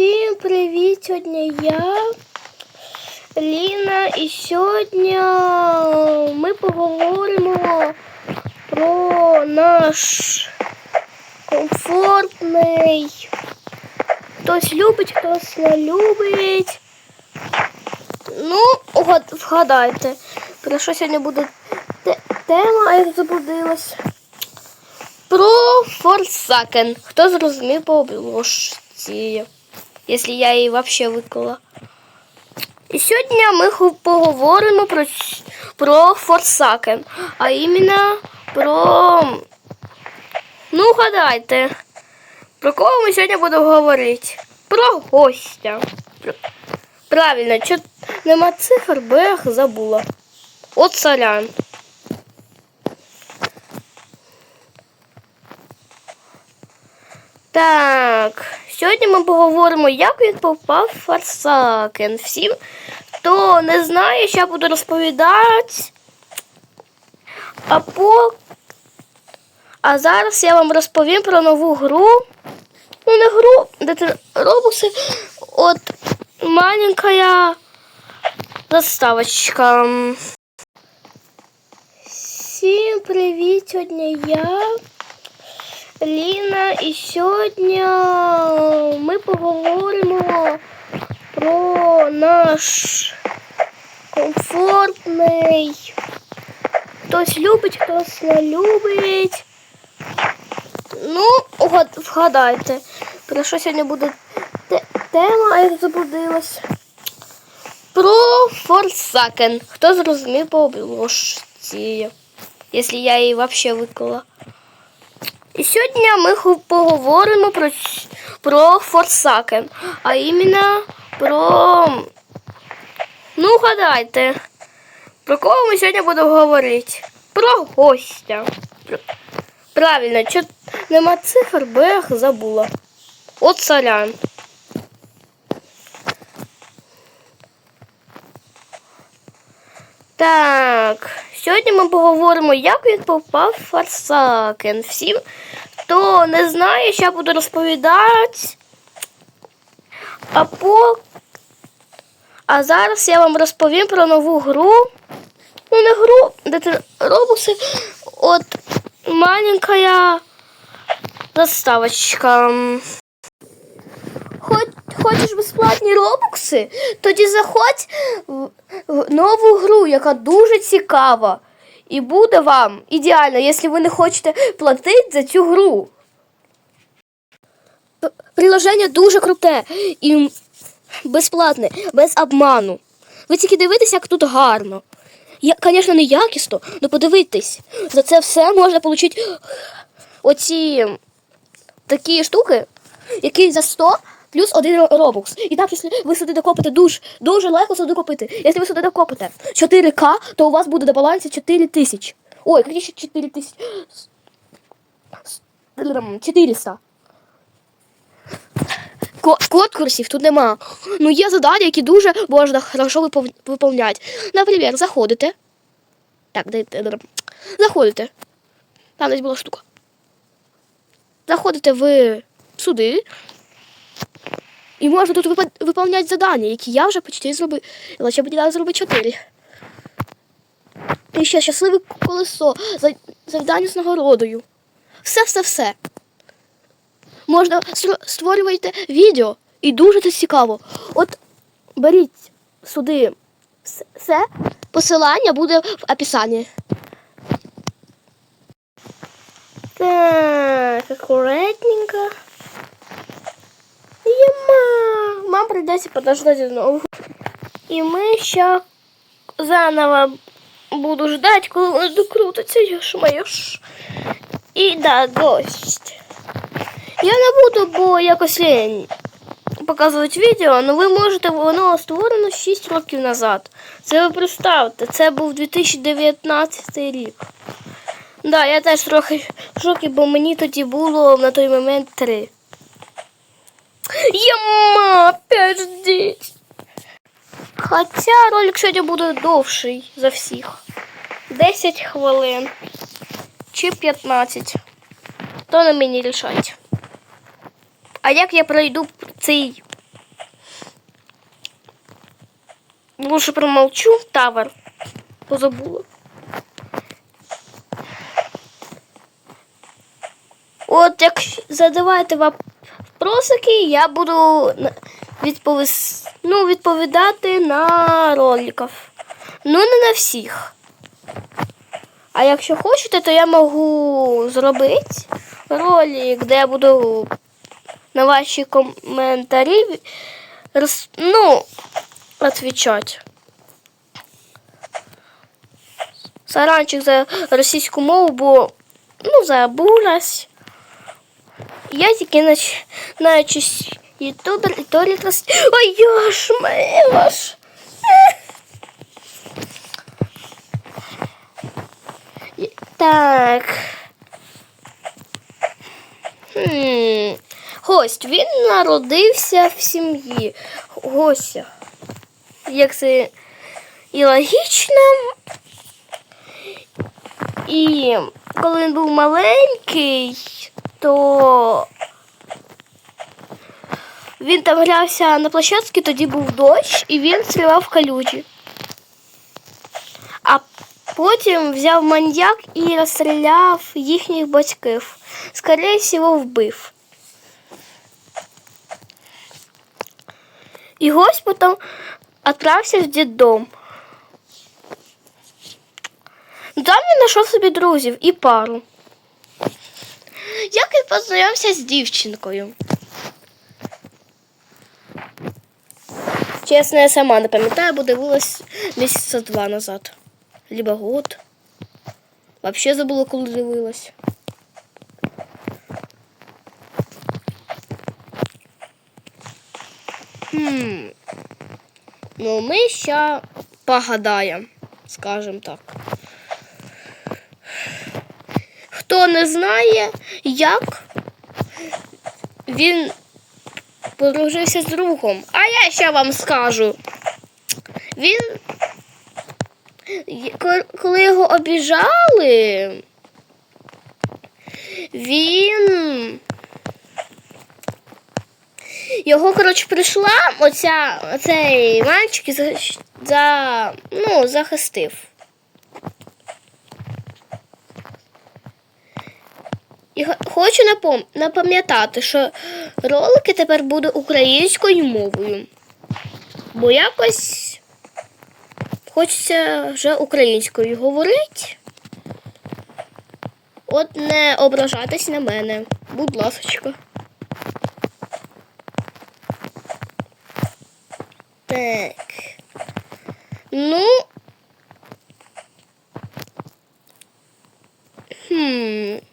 Всім привіт! Сьогодні я, Ліна, і сьогодні ми поговоримо про наш комфортний. Хтось любить, хтось не любить. Ну, вгадайте, про що сьогодні буде тема, а я заблудилась. Про Форсакен. Хто зрозумів по обложці, якщо я її взагалі виклала. І сьогодні ми поговоримо про, про Форсакен. А іменно про. Ну, гадайте. Про кого ми сьогодні будемо говорити? Про гостя. Правильно, чо нема цифр, бо я їх забула. От сорян. Так, сьогодні ми поговоримо, як він попав в Форсакен. Всім, хто не знає, що я буду розповідати. А по... А зараз я вам розповім про нову гру. Ну, не гру, де ти робокси. От маленькая заставочка. Всім привіт! Сьогодні я. Ліна, і сьогодні ми поговоримо про наш комфортний. Хтось любить, хтось не любить. Ну, вгадайте, про що сьогодні буде те- тема, а я заблудилась. Про Форсакен. Хто зрозумів по обложці, якщо я її взагалі виклала. І сьогодні ми поговоримо про, про форсаки, А іменно про. Ну, гадайте, про кого ми сьогодні будемо говорити? Про гостя. Правильно, нема цифр, бо я забула. От сорян. Так, сьогодні ми поговоримо, як він попав в Форсакен. Всім, хто не знає, що я буду розповідати. А по... А зараз я вам розповім про нову гру. Ну, не гру, де ти робокси. От маленькая заставочка. Безплатні робокси? Тоді заходь в, в нову гру, яка дуже цікава. І буде вам ідеально, якщо ви не хочете платити за цю гру. Приложення дуже круте і безплатне, без обману. Ви тільки дивитесь, як тут гарно. Я, звісно, не якісно, але подивитись. За це все можна отримати оці такі штуки, які за 100 плюс один робокс. І так, якщо ви сюди докопите дуже, дуже легко сюди купити. Якщо ви сюди докопите 4К, то у вас буде на балансі 4 тисячі. Ой, які ще 4 тисячі? 400. Конкурсів тут нема. Ну є задання, які дуже можна хорошо випов- виповняти. Наприклад, заходите. Так, дайте. Заходите. Там десь була штука. Заходите ви сюди. І можна тут випа- виповняти задання, які я вже почти зробив. Але ще треба зробити 4. І ще щасливе колесо, завдання з нагородою. Все-все-все. Можна створювати відео і дуже це цікаво. От беріть сюди все, посилання буде в описанні. Так, аккуратненько. Ема, мам придется подождать знову. І ми ще заново буду ждать, коли докрутиться, я ж. І да, гость. Я не буду, бо якось показувати відео, але ви можете, воно створено 6 років назад. Це ви представте, це був 2019 рік. Да, я теж трохи в шокі, бо мені тоді було на той момент 3. Ема, опять здесь. Хотя ролик сьогодні буде довший за всіх. 10 хвилин чи 15. То на мені рішать. А як я пройду цей? Лучше промолчу тавер. Позабула. От як задавайте вам вопросики, я буду відповіс... ну, відповідати на роликах. Ну, не на всіх. А якщо хочете, то я можу зробити ролик, де я буду на ваші коментарі роз... ну, відповідати. Саранчик за російську мову, бо ну, забулась. Я тільки начусь ютубер і то літрос... Ой, я ж моя ж. Так. Хм. Гость, він народився в сім'ї. Гостя. Як це і логічно. І коли він був маленький, то він там грався на площадці, тоді був дощ, і він стріляв калюжі. А потім взяв маньяк і розстріляв їхніх батьків. Скоріше всього, вбив. І гость потім відправився в діддом. Там він знайшов собі друзів і пару. Як він познайомився з дівчинкою? Чесно, я сама не пам'ятаю, бо дивилась місяця два назад. Либо год. Вообще забула, коли дивилась. Хм. Ну, ми ще погадаємо, скажем так. Хто не знає, як він подружився з другом. А я ще вам скажу. Він, коли його обіжали, він. Його, коротше, прийшла оця, оцей мальчик і за, за, ну, захистив. І хочу напом- напам'ятати, що ролики тепер будуть українською мовою. Бо якось хочеться вже українською говорити. От не ображатись на мене. Будь ласочка. Так. Ну. Хм.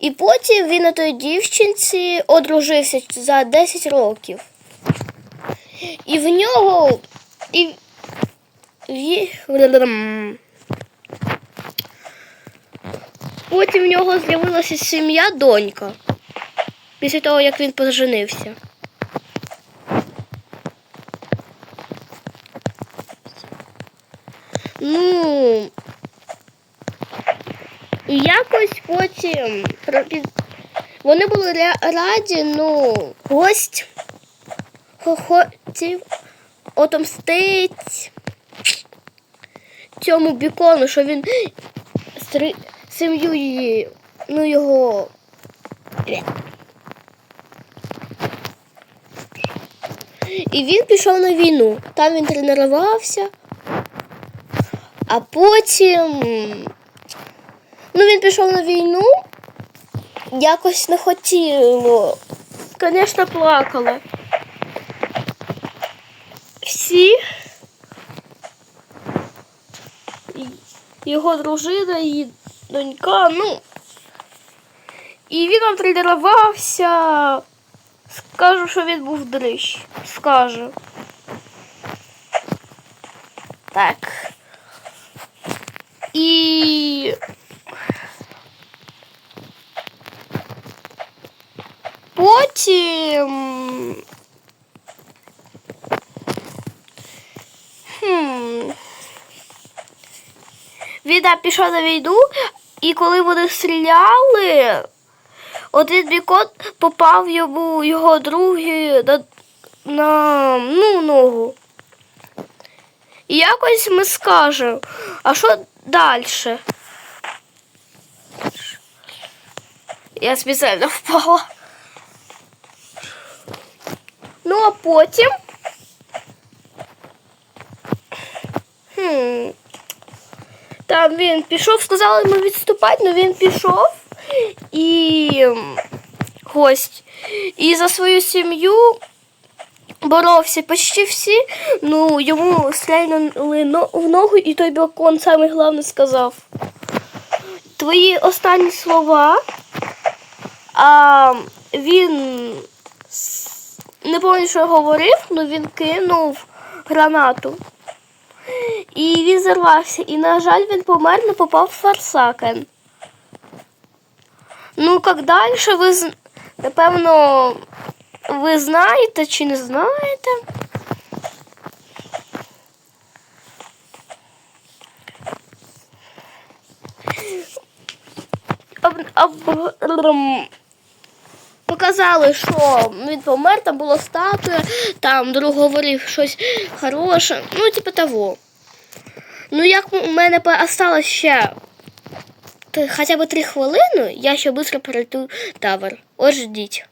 І потім він на той дівчинці одружився за 10 років. І в нього. І... і- Потім в нього з'явилася сім'я донька. Після того, як він поженився. Ну, і якось потім вони були раді, ну, гость хо- хотів отомстить цьому бікону, що він сім'ю її, ну, його. І він пішов на війну. Там він тренувався, а потім. Ну, він пішов на війну, якось не хотіло. Звісно, плакали. Всі. Його дружина, її донька, ну. І він тренувався. Скажу, що він був дрищ. Скажу. Так. І. Потім. Хм. Віда пішов на війну, і коли вони стріляли, один бікот попав йому його другий на, на ну, ногу. І якось ми скажемо, а що далі? Я спеціально впала. Ну, а потім. Хм. Там він пішов, сказали йому відступати, але він пішов і гость. І за свою сім'ю боровся почти всі. Ну, йому стрельнули в ногу, і той балкон саме головне сказав. Твої останні слова. А він не пам'ятаю, що говорив, але він кинув гранату. І він зарвався. І, на жаль, він помер, не попав в Фарсакен. Ну, як далі, ви напевно, ви знаєте чи не знаєте? Об, об, показали, що він помер, там була статуя, там друг говорив щось хороше, ну, типу того. Ну, як у мене осталось ще хоча б три хвилини, я ще швидко перейду тавер. Ось ждіть.